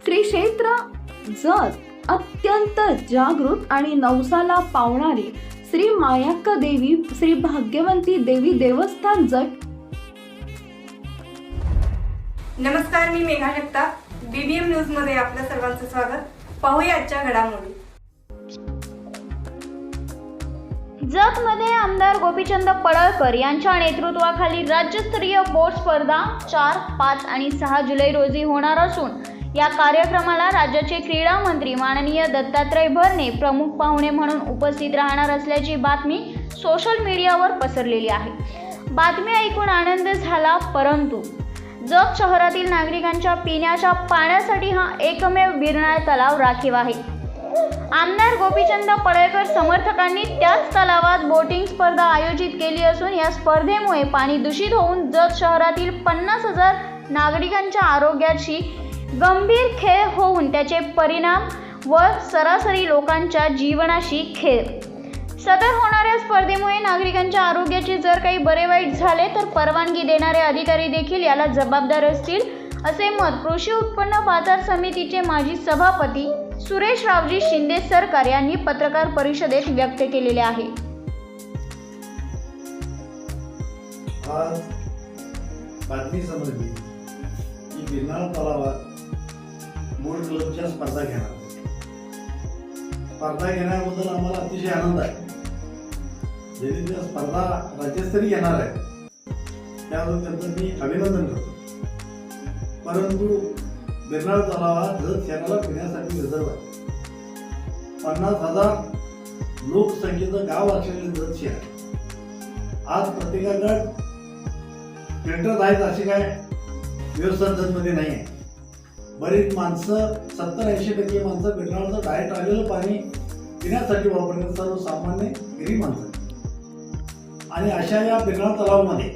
श्री क्षेत्र जत अत्यंत जागृत आणि नवसाला पावणारी श्री मायाक्का देवी श्री भाग्यवंती देवी देवस्थान जट नमस्कार मी मेघा जगताप. बीबीएम न्यूजमध्ये आपल्या सर्वांचं स्वागत. पाहूया आजच्या घडामोडी. जतमध्ये आमदार गोपीचंद पडळकर यांच्या नेतृत्वाखाली राज्यस्तरीय बोट स्पर्धा चार पाच आणि सहा जुलै रोजी होणार असून या कार्यक्रमाला राज्याचे क्रीडा मंत्री माननीय दत्तात्रय भरणे प्रमुख पाहुणे म्हणून उपस्थित राहणार असल्याची बातमी सोशल मीडियावर पसरलेली आहे. बातमी ऐकून आनंद झाला परंतु जत शहरातील नागरिकांच्या पिण्याच्या पाण्यासाठी हा एकमेव गिरणारा तलाव राखीव आहे. आमदार गोपीचंद पडळकर समर्थकांनी त्याच तलावात बोटिंग स्पर्धा आयोजित केली असून या स्पर्धेमुळे पाणी दूषित होऊन जत शहरातील पन्नास हजार नागरिकांच्या आरोग्याची गंभीर खेळ होऊन त्याचे परिणाम व सरासरी लोकांच्या जीवनाशी खेळ. सदर होणाऱ्या स्पर्धेमुळे नागरिकांच्या आरोग्याचे जर काही बरे वाईट झाले तर परवानगी देणारे अधिकारी देखील याला जबाबदार असतील असे मत कृषी उत्पन्न बाजार समितीचे माजी सभापती सुरेश रावजी शिंदे सरकार यांनी पत्रकार परिषदेत व्यक्त केलेले आहे. आज बातमी समजली की गिरनार तलावात गोल्ड क्लबच्या स्पर्धा घेणार. स्पर्धा घेण्याबद्दल आम्हाला अतिशय आनंद आहे. ज्यांनी त्या स्पर्धा राज्यस्तरीय घेणार आहे त्यावर त्यांचं मी अभिनंदन करतो. परंतु बिर्नाळ तलावा जत शहराला पिण्यासाठी रिझर्व आहे. पन्नास हजार लोकसंख्येचं गाव असलेलं जत शहर आज प्रत्येकाकडे फिल्टर आहेत अशी काय व्यवस्था जतमध्ये नाही आहे बरीच माणसं सत्तर ऐंशी टक्के माणसं फिल्टरचं डायरेक्ट आलेलं पाणी पिण्यासाठी वापरण्यात सर्वसामान्य गिरी माणसं. आणि अशा या पिरणाळ तलावामध्ये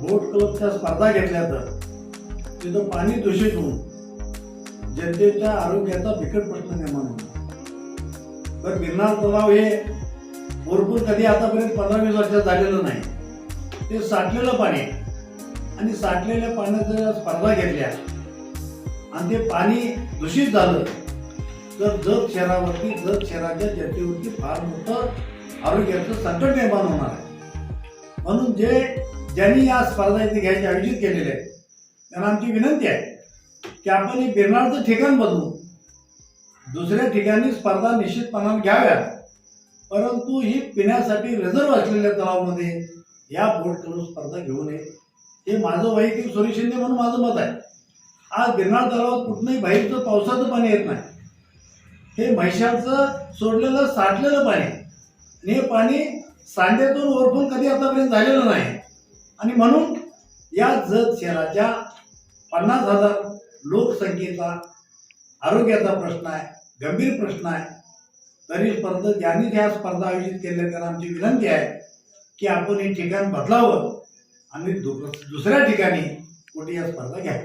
बोट क्लबच्या स्पर्धा घेतल्या तर तिथं पाणी दूषित होऊन जनतेच्या आरोग्याचा बिकट प्रश्न निर्माण होतो. तर गिरनार तलाव हे भरपूर कधी आतापर्यंत पंधरा वीस वर्षात झालेलं नाही. ते साठलेलं पाणी आहे. आणि साठलेल्या पाण्याच्या स्पर्धा घेतल्या. आणि ते पाणी दूषित झालं तर जत शहरावरती जत शहराच्या जनतेवरती फार मोठं आरोग्याचं संकट निर्माण होणार आहे. म्हणून जे ज्यांनी या स्पर्धा इथे घ्यायचे आयोजित केलेले आहेत त्यांना आमची विनंती आहे की आपण हे बिरणारचं ठिकाण बदलू दुसऱ्या ठिकाणी स्पर्धा निश्चितपणाने घ्याव्या परंतु ही पिण्यासाठी रिझर्व असलेल्या तलावामध्ये या बोट स्पर्धा घेऊ नये हे माझं वैयक्तिक सुरेश म्हणून माझं मत आहे. आज गिरणार तलावात कुठलंही बाहेरचं पावसाचं पाणी येत नाही. हे म्हैशाचं सोडलेलं साठलेलं पाणी आणि हे पाणी सांड्यातून ओरफून कधी आतापर्यंत झालेलं नाही. आणि म्हणून या जत शहराच्या पन्नास हजार लोकसंख्येचा आरोग्याचा प्रश्न आहे गंभीर प्रश्न आहे. तरी स्पर्धा ज्यांनी ह्या स्पर्धा आयोजित केल्या त्यांना आमची विनंती आहे की आपण हे ठिकाण बदलावं आणि दु- दुसऱ्या ठिकाणी कुठे या स्पर्धा घ्याव्या